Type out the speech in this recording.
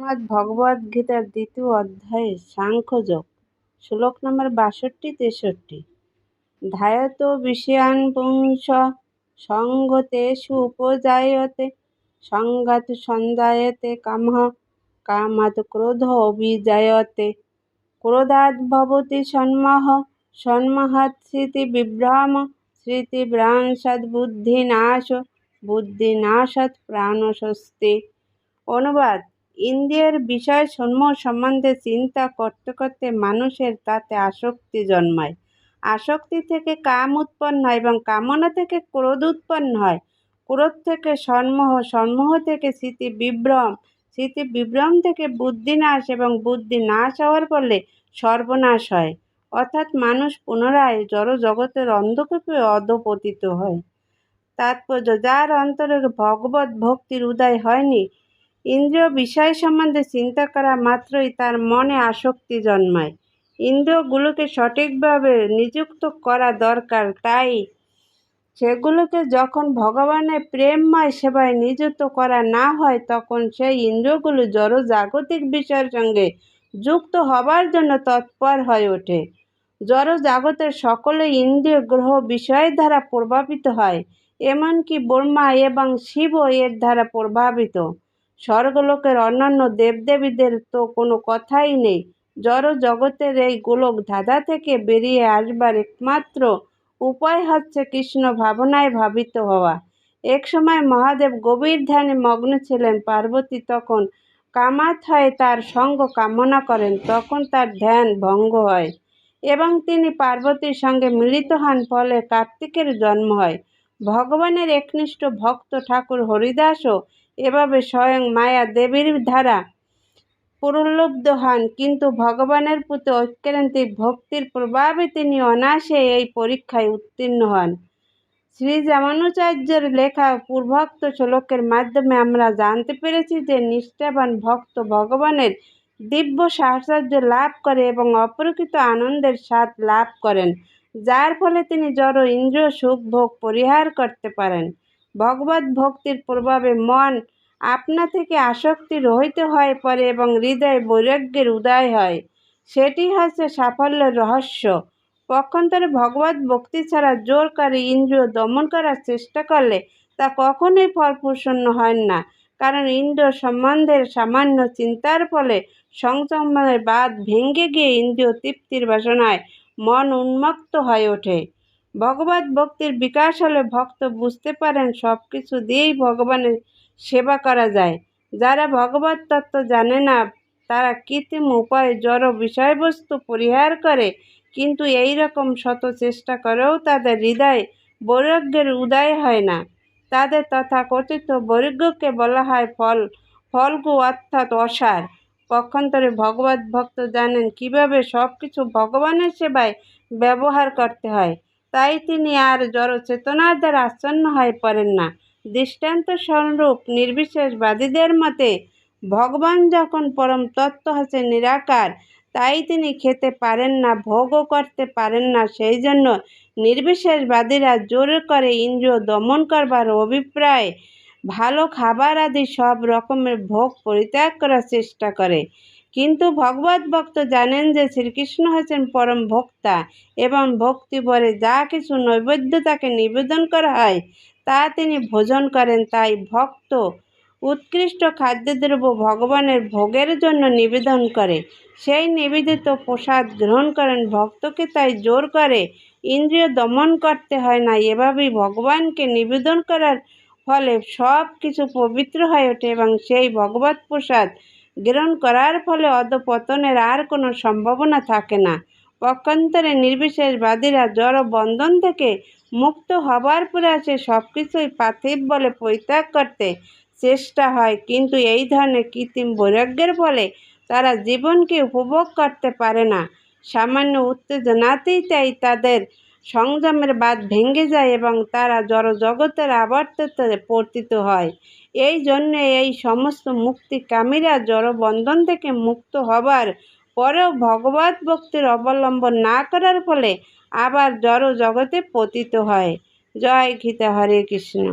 শ্রীমদ্ ভগবদ গীতার দ্বিতীয় অধ্যায়ে সাংখ্যযোগ, শ্লোক নম্বর বাষট্টি, তেষট্টি। ধায়ত বিষয়ান পুংস সঙ্গতেষু উপজায়তে সংঘাত সঞ্জায়তে কামহ কামাত ক্রোধ অভিজায়তে। ক্রোধাৎ ভবতি সন্মহ, সন্মহাৎ স্মৃতি বিভ্রম স্মৃতিভ্রাংসাৎ বুদ্ধিনাশ বুদ্ধিনাশাৎ প্রাণস্বস্তি। অনুবাদ ইন্দ্রিয়ের বিষয় সমূহ সম্বন্ধে চিন্তা করতে করতে মানুষের তাতে আসক্তি জন্মায়। আসক্তি থেকে কাম উৎপন্ন হয় এবং কামনা থেকে ক্রোধ উৎপন্ন হয়। ক্রোধ থেকে সন্মোহ সন্মোহ থেকে স্মৃতি বিভ্রম স্মৃতি বিভ্রম থেকে বুদ্ধি নাশ এবং বুদ্ধি নাশ হওয়ার ফলে সর্বনাশ হয়। অর্থাৎ মানুষ পুনরায় জড় জগতের অন্ধকূপে অধপতিত হয়। তাৎপর্য, যার অন্তরে ভগবত ভক্তির উদয় হয়নি ইন্দ্রিয় বিষয় সম্বন্ধে চিন্তা করা মাত্রই তার মনে আসক্তি জন্মায়। ইন্দ্রিয়গুলোকে সঠিকভাবে নিযুক্ত করা দরকার, তাই সেগুলোকে যখন ভগবানের প্রেমময় সেবায় নিযুক্ত করা না হয়, তখন সেই ইন্দ্রিয়গুলো জড় জাগতিক বিষয়ের সঙ্গে যুক্ত হবার জন্য তৎপর হয়ে ওঠে। জড় জাগতের সকলে ইন্দ্রিয় গ্রহ বিষয়ের দ্বারা প্রভাবিত হয়, এমনকি ব্রহ্মা এবং শিবও এর দ্বারা প্রভাবিত। স্বর্গলোকের অন্যান্য দেবদেবীদের তো কোনো কথাই নেই। জড় জগতের এই গোলক ধাঁধা থেকে বেরিয়ে আসবার একমাত্র উপায় হচ্ছে কৃষ্ণ ভাবনায় ভাবিত হওয়া। এক সময় মহাদেব গভীর ধ্যানে মগ্ন ছিলেন পার্বতী তখন কামাত হয়ে তার সঙ্গ কামনা করেন, তখন তার ধ্যান ভঙ্গ হয় এবং তিনি পার্বতীর সঙ্গে মিলিত হন, ফলে কার্তিকের জন্ম হয়। ভগবানের একনিষ্ঠ ভক্ত ঠাকুর হরিদাসও এভাবে স্বয়ং মায়া দেবীর ধারা প্রলুব্ধ হন। কিন্তু ভগবানের প্রতি ঐক্যান্তিক ভক্তির প্রভাবে তিনি অনায়াসে এই পরীক্ষায় উত্তীর্ণ হন। শ্রী রামানুচার্যের লেখা পূর্বোক্ত শ্লোকের মাধ্যমে আমরা জানতে পেরেছি যে নিষ্ঠাবান ভক্ত ভগবানের দিব্য সাহচর্য লাভ করে এবং অপ্রকৃত আনন্দের স্বাদ লাভ করেন, যার ফলে তিনি জড় ইন্দ্রিয় সুখ ভোগ পরিহার করতে পারেন। ভগবত ভক্তির প্রভাবে মন আপনা থেকে আসক্তি রহিত হয়ে পড়ে এবং হৃদয়ে বৈরাগ্যের উদয় হয়। সেটি হচ্ছে সাফল্যের রহস্য। পক্ষান্তরে ভগবত ভক্তি ছাড়া জোর করে ইন্দ্রিয় দমন করার চেষ্টা করলে তা কখনোই ফলপ্রসন্ন হয় না। কারণ ইন্দ্র সম্বন্ধের সামান্য চিন্তার ফলে সংযমের বাদ ভেঙে গিয়ে ইন্দ্রিয় তৃপ্তির বাসনায় মন উন্মুক্ত হয়ে ওঠে। ভগবত ভক্তির বিকাশ হলে ভক্ত বুঝতে পারেন সব কিছু দিয়েই ভগবানের সেবা করা যায়। যারা ভগবত তত্ত্ব জানে না, তারা কৃত্রিম উপায়ে, জড় বিষয়বস্তু পরিহার করে কিন্তু এই রকম শত চেষ্টা করেও তাদের হৃদয়ে বৈরাগ্যের উদয় হয় না। তাদের তথা কথিত বৈরাগ্যকে বলা হয় ফল, ফলগু অর্থাৎ অসার। পক্ষান্তরে ভগবত ভক্ত জানেন কীভাবে সব কিছু ভগবানের সেবায় ব্যবহার করতে হয়। তাই তিনি আর জড় চেতনার দ্বারা আচ্ছন্ন হয়ে পড়েন না। দৃষ্টান্ত স্বরূপ নির্বিশেষবাদীদের মতে ভগবান যখন পরম তত্ত্ব হচ্ছে নিরাকার, তাই তিনি খেতে পারেন না, ভোগও করতে পারেন না। সেই জন্য নির্বিশেষবাদীরা জোর করে ইন্দ্রিয় দমন করবার অভিপ্রায়, ভালো খাবার আদি সব রকমের ভোগ পরিত্যাগ করার চেষ্টা করে। কিন্তু ভগবত ভক্ত জানেন যে শ্রীকৃষ্ণ হচ্ছেন পরম ভক্তা এবং ভক্তি পরে যা কিছু নৈবেদ্য তাকে নিবেদন করা হয়, তা তিনি ভোজন করেন। তাই ভক্ত উৎকৃষ্ট খাদ্যদ্রব্য ভগবানের ভোগের জন্য নিবেদন করে। সেই নিবেদিত প্রসাদ গ্রহণ করেন। ভক্তকে তাই জোর করে ইন্দ্রিয় দমন করতে হয় না। এভাবেই ভগবানকে নিবেদন করার ফলে সব কিছু পবিত্র হয়ে ওঠে এবং সেই ভগবত প্রসাদ গ্রহণ করার ফলে অধপতনের আর কোনো সম্ভাবনা থাকে না। পক্ষান্তরে নির্বিশেষবাদীরা জড় বন্ধন থেকে মুক্ত হবার প্রয়াসে সব কিছুই পার্থিব বলে পরিত্যাগ করতে চেষ্টা হয়। কিন্তু এই ধরনের কৃত্রিম বৈরাগ্যের ফলে তারা জীবনকে উপভোগ করতে পারে না। সামান্য উত্তেজনাতেই তাই তাদের সংযমের বাদ ভেঙে যায় এবং তারা জড় জগতের আবর্ততে পতিত হয়। এই জন্য এই সমস্ত মুক্তিকামীরা জড়বন্ধন থেকে মুক্ত হবার পরেও ভগবত ভক্তির অবলম্বন না করার ফলে আবার জড় জগতে পতিত হয়। জয় গীতা হরে কৃষ্ণ।